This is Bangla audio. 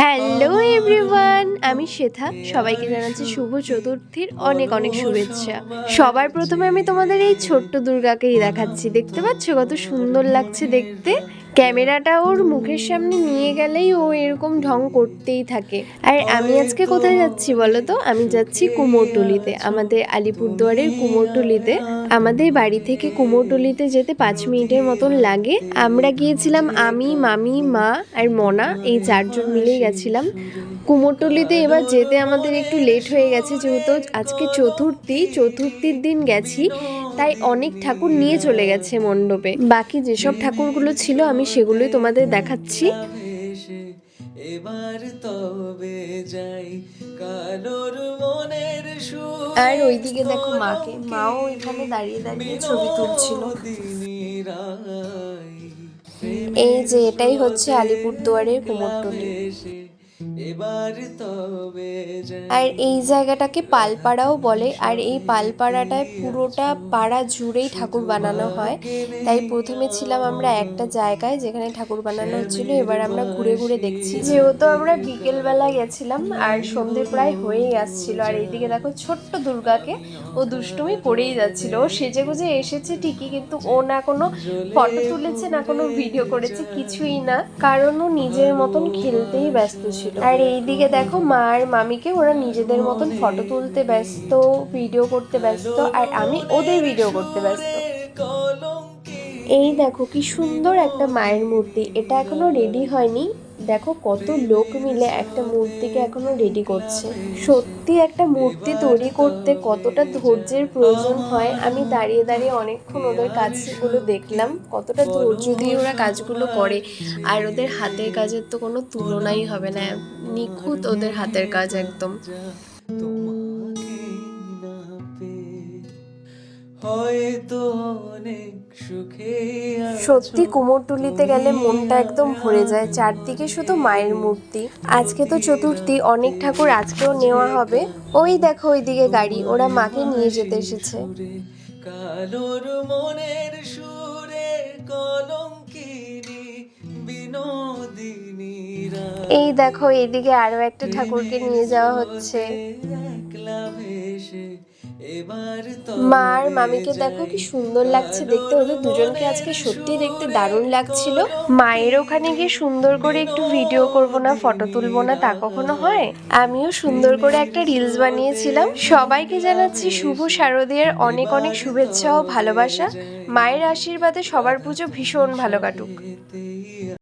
হ্যালো এভরিওয়ান আমি শেথা। সবাইকে জানাচ্ছি শুভ চতুর্থীর অনেক অনেক শুভেচ্ছা। সবার প্রথমে আমি তোমাদের এই ছোট্ট দুর্গাকেই দেখাচ্ছি। দেখতে পাচ্ছ কত সুন্দর লাগছে দেখতে? ক্যামেরাটা ওর মুখের সামনে নিয়ে গেলেই ও এরকম ঢং করতেই থাকে। আর আমি আজকে কোথায় যাচ্ছি বলো তো? আমি যাচ্ছি কুমোরটুলিতে আমাদের আলিপুরদুয়ারের কুমোরটুলিতে। আমাদের বাড়ি থেকে কুমোরটুলিতে যেতে পাঁচ মিনিটের মতন লাগে। আমরা গিয়েছিলাম আমি মামি মা আর মনা এই চারজন মিলেই গেছিলাম। কুমোরটুলিতে এবার যেতে আমাদের একটু লেট হয়ে গেছে যেহেতু আজকে চতুর্থী। চতুর্থীর দিন গেছি। তাই অনেক ঠাকুর নিয়ে চলে গেছে মণ্ডপে। বাকি যেসব ঠাকুরগুলো ছিল আমি সেগুলোই তোমাদের দেখাচ্ছি। এবার তবে যাই কালোর মনের আর ওইদিকে দেখো মাকে। মাও এখানে দাঁড়িয়ে দাঁড়িয়ে ছবি তুলছিল। এই যে এটাই হচ্ছে আলিপুরদুয়ারের কুমোরটুলি। ভেসে এবার তবে যাই আর এই জায়গাটাকে পালপাড়াও বলে আর এই পালপাড়াটায় পুরোটা পাড়া জুড়েই ঠাকুর বানানো হয়। তাই প্রথমে ছিলাম আমরা একটা জায়গায় যেখানে ঠাকুর বানানো হচ্ছিল এবার আমরা ঘুরে ঘুরে দেখছি। যেহেতু আমরা বিকেলবেলা গেছিলাম আর সন্ধে প্রায় হয়েই আসছিল আর এইদিকে দেখো ছোট্ট দুর্গাকে ও দুষ্টুমি করেই যাচ্ছিল। ও সেজে গুজে এসেছে ঠিকই কিন্তু ও না কোনো ফটো তুলেছে না কোনো ভিডিও করেছে কিছুই না। কারণ ও নিজের মতন খেলতেই ব্যস্ত ছিল। আর এইদিকে দেখো মা আর মামিকে ওরা নিজেদের মতন ফটো তুলতে ব্যস্ত ভিডিও করতে ব্যস্ত আর আমি ওদের ভিডিও করতে ব্যস্ত। এই দেখো কি সুন্দর একটা মায়ের মূর্তি। এটা এখনও রেডি হয়নি। দেখো কত লোক মিলে একটা মূর্তিকে এখনও রেডি করছে। সত্যি একটা মূর্তি তৈরি করতে কতটা ধৈর্যের প্রয়োজন হয়, আমি দাঁড়িয়ে দাঁড়িয়ে অনেকক্ষণ ওদের কাজগুলো দেখলাম, কতটা ধৈর্য দিয়ে ওরা কাজগুলো করে। আর ওদের হাতের কাজের তো কোনো তুলনাই হবে না, নিখুঁত ওদের হাতের কাজ একদম। হয়তো অনেক সুখে সত্যি কুমোরটুলিতে গেলে মনটা একদম ভরে যায় চারদিকে শুধু মায়ের মূর্তি। আজকে তো চতুর্থী অনেক ঠাকুর আজকেও নেওয়া হবে। ওই দেখো ওইদিকে গাড়ি ওরা মাকে নিয়ে যেতে এসেছে। কালোর মনের সুরে কলঙ্কিনী বিনোদিনী এই দেখো এইদিকে আরও একটা ঠাকুরকে নিয়ে যাওয়া হচ্ছে। একলা ভেসে এবার তো মা আর মামিকে দেখো কি সুন্দর লাগছে দেখতে ওদের দুজনকে আজকে সত্যি দেখতে দারুণ লাগছিল। মায়ের ওখানে গিয়ে সুন্দর করে একটু ভিডিও করব না ফটো তুলবো না তা কখনো হয়? আমিও সুন্দর করে একটা রিলস বানিয়েছিলাম। সবাইকে জানাচ্ছি শুভ শারদীয়ার অনেক অনেক শুভেচ্ছা ও ভালোবাসা। মায়ের আশীর্বাদে সবার পুজো ভীষণ ভালো কাটুক।